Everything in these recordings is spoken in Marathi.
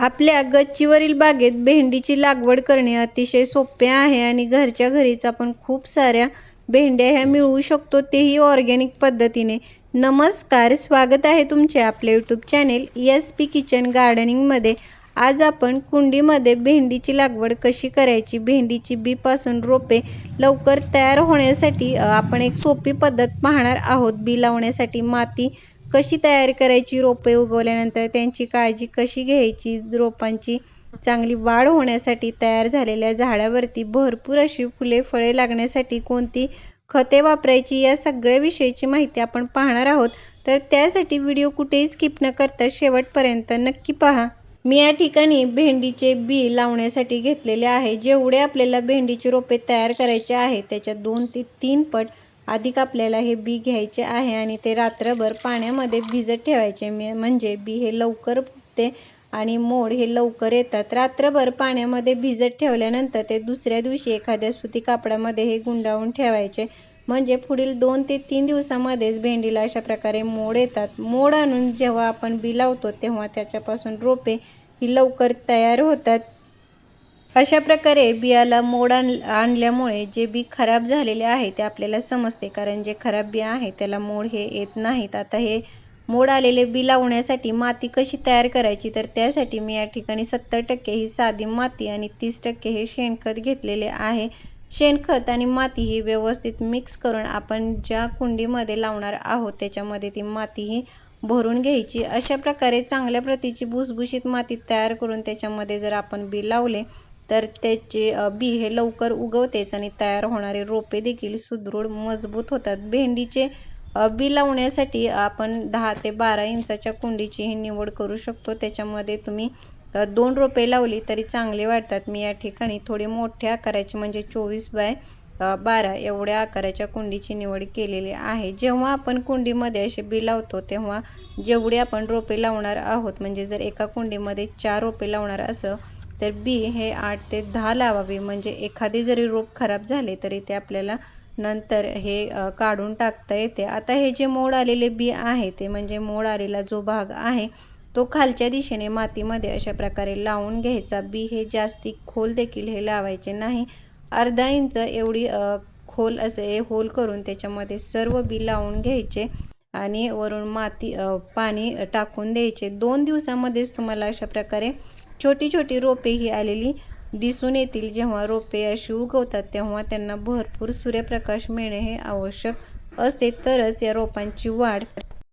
आपल्या गच्चीवरील बागेत भेंडीची लागवड करणे अतिशय सोपे आहे आणि घरच्या घरीच आपण खूप साऱ्या भेंड्या ह्या मिळवू शकतो तेही ऑर्गॅनिक पद्धतीने. नमस्कार स्वागत आहे तुमचे आपल्या YouTube channel S P kitchen गार्डनिंगमध्ये आज आपण कुंडीमध्ये भेंडीची लागवड कशी करायची भेंडीची बीपासून रोपे लवकर तयार होण्यासाठी आपण एक सोपी पद्धत पाहणार आहोत. बी लावण्यासाठी माती कशी तयार करायची? रोपे उगवल्यानंतर त्यांची काळजी कशी घ्यायची? रोपांची चांगली वाढ होण्यासाठी तयार झालेल्या झाडावरती भरपूर अशी फुले फळे लागण्यासाठी कोणती खते वापरायची? या सगळ्या विषयीची माहिती आपण पाहणार आहोत. तर त्यासाठी व्हिडिओ कुठेही स्किप न करता शेवटपर्यंत नक्की पहा. मी या ठिकाणी भेंडीचे बी लावण्यासाठी घेतलेले आहे. जेवढे आपल्याला भेंडीचे रोपे तयार करायचे आहे त्याच्या दोन ते तीन पट अधिक आपल्याला हे बी घ्यायचे आहे आणि ते रात्रभर पाण्यामध्ये भिजत ठेवायचे. म्हणजे बी हे लवकर फुटते आणि मोड हे लवकर येतात. रात्रभर पाण्यामध्ये भिजत ठेवल्यानंतर ते दुसऱ्या दिवशी एखाद्या सुती कापडामध्ये हे गुंडाळून ठेवायचे. म्हणजे पुढील दोन ते तीन दिवसामध्येच भेंडीला अशा प्रकारे मोड येतात. मोड आणून जेव्हा आपण बी लावतो तेव्हा त्याच्यापासून रोपे ही लवकर तयार होतात. अशा प्रकारे बियाला मोड आण आणल्यामुळे जे बी खराब झालेले आहे ते आपल्याला समजते. कारण जे खराब बिया आहे त्याला मोड हे येत नाहीत. आता हे मोड आलेले बी लावण्यासाठी माती कशी तयार करायची? तर त्यासाठी मी या ठिकाणी सत्तर टक्के ही साधी माती आणि तीस टक्के हे शेणखत घेतलेले आहे. शेणखत आणि माती ही व्यवस्थित मिक्स करून आपण ज्या कुंडीमध्ये लावणार आहोत त्याच्यामध्ये ती माती ही भरून घ्यायची. अशा प्रकारे चांगल्या प्रतीची भुसभुशीत माती तयार करून त्याच्यामध्ये जर आपण बी लावले तर त्याचे बी हे लवकर उगवतेच आणि तयार होणारे रोपे देखील सुदृढ मजबूत होतात. भेंडीचे बी लावण्यासाठी आपण दहा ते बारा इंचाच्या कुंडीची ही निवड करू शकतो. त्याच्यामध्ये तुम्ही दोन रोपे लावली तरी चांगले वाटतात मी या ठिकाणी थोडे मोठ्या आकाराची म्हणजे चोवीस बाय बारा एवढ्या आकाराच्या कुंडीची निवड केलेली आहे. जेव्हा आपण कुंडीमध्ये असे बी लावतो तेव्हा जेवढे आपण रोपे लावणार आहोत म्हणजे जर एका कुंडीमध्ये चार रोपे लावणार असं तर बी हे आठ ते दहा लावावे. म्हणजे एखादी जरी रोप खराब झाले तरी ते आपल्याला नंतर हे काढून टाकता येते. आता हे जे मोड आलेले बी आहे ते म्हणजे मोड आलेला जो भाग आहे तो खालच्या दिशेने मातीमध्ये अशा प्रकारे लावून घ्यायचा. बी हे जास्ती खोल देखील हे लावायचे नाही. अर्धा इंच एवढी खोल असे होल करून त्याच्यामध्ये सर्व बी लावून घ्यायचे आणि वरून माती पाणी टाकून द्यायचे. दोन दिवसामध्येच तुम्हाला अशा प्रकारे छोटी छोटी रोपे ही आलेली दिसून येतील. जेव्हा रोपे अशी उगवतात तेव्हा त्यांना भरपूर सूर्यप्रकाश मिळणे हे आवश्यक असते. तरच या रोपांची वाढ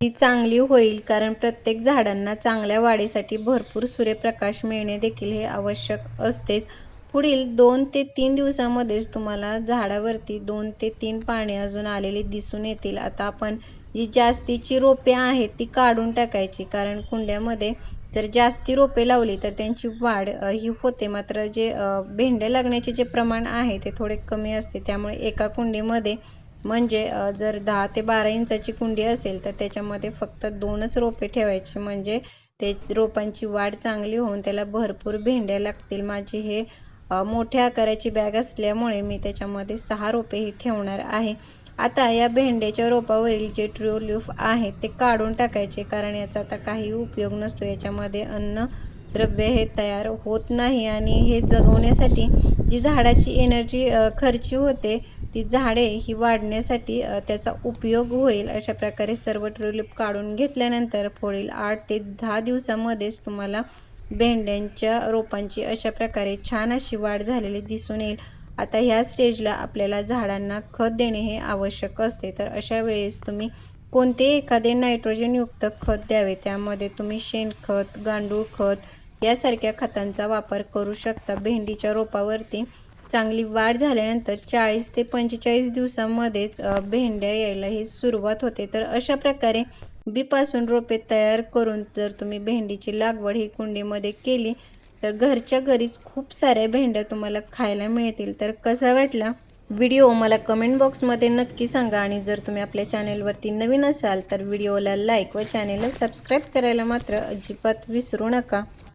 ही चांगली होईल कारण प्रत्येक झाडांना चांगल्या वाढीसाठी भरपूर सूर्यप्रकाश मिळणे देखील हे आवश्यक असतेच. पुढील दोन ते तीन दिवसामध्येच तुम्हाला झाडावरती दोन ते तीन पाने अजून आलेली दिसून येतील. आता आपण जी जास्तीची रोपे आहेत ती काढून टाकायची कारण कुंड्यामध्ये जर जास्ती रोपे लावली तर त्यांची वाढ ही होते. मात्र जे भेंडे भेंड्या लागण्याचे जे प्रमाण आहे ते थोडे कमी असते. त्यामुळे एका कुंडीमध्ये म्हणजे जर दहा ते बारा इंचाची कुंडी असेल तर त्याच्यामध्ये फक्त दोनच रोपे ठेवायची. म्हणजे ते रोपांची वाढ चांगली होऊन त्याला भरपूर भेंड्या लागतील. माझी हे मोठ्या आकाराची बॅग असल्यामुळे मी त्याच्यामध्ये सहा रोपेही ठेवणार आहे. आता या भेंड्याच्या रोपावरील जे ट्रू लीफ आहे ते काढून टाकायचे कारण याचा आता काही उपयोग नसतो. याच्यामध्ये अन्न द्रव्य हे तयार होत नाही आणि हे जगवण्यासाठी जी झाडाची एनर्जी खर्ची होते ती झाडे ही वाढण्यासाठी त्याचा उपयोग होईल. अशा प्रकारे सर्व ट्रुलिप काढून घेतल्यानंतर पुढील आठ ते दहा दिवसामध्येच तुम्हाला भेंड्यांच्या रोपांची अशा प्रकारे छान अशी वाढ झालेली दिसून येईल. आता ह्या स्टेजला आपल्याला झाडांना खत देणे हे आवश्यक असते. तर अशा वेळेस तुम्ही कोणतेही एखादे नायट्रोजनयुक्त खत द्यावे. त्यामध्ये तुम्ही शेणखत गांडूळ खत यासारख्या खतांचा वापर करू शकता. भेंडीच्या रोपावरती चांगली वाढ झाल्यानंतर चाळीस ते पंचेचाळीस दिवसामध्येच भेंड्या यायला ही सुरुवात होते. तर अशा प्रकारे बीपासून रोपे तयार करून जर तुम्ही भेंडीची लागवड ही कुंडीमध्ये केली तर घरच्या घरीच खूप साऱ्या भेंड्या तुम्हाला खायला मिळतील. तर कसा वाटला व्हिडिओ? मला कमेंट बॉक्समध्ये नक्की सांगा आणि जर तुम्ही आपल्या चॅनेलवरती नवीन असाल तर व्हिडिओला लाईक व चॅनेलला सबस्क्राईब करायला मात्र अजिबात विसरू नका.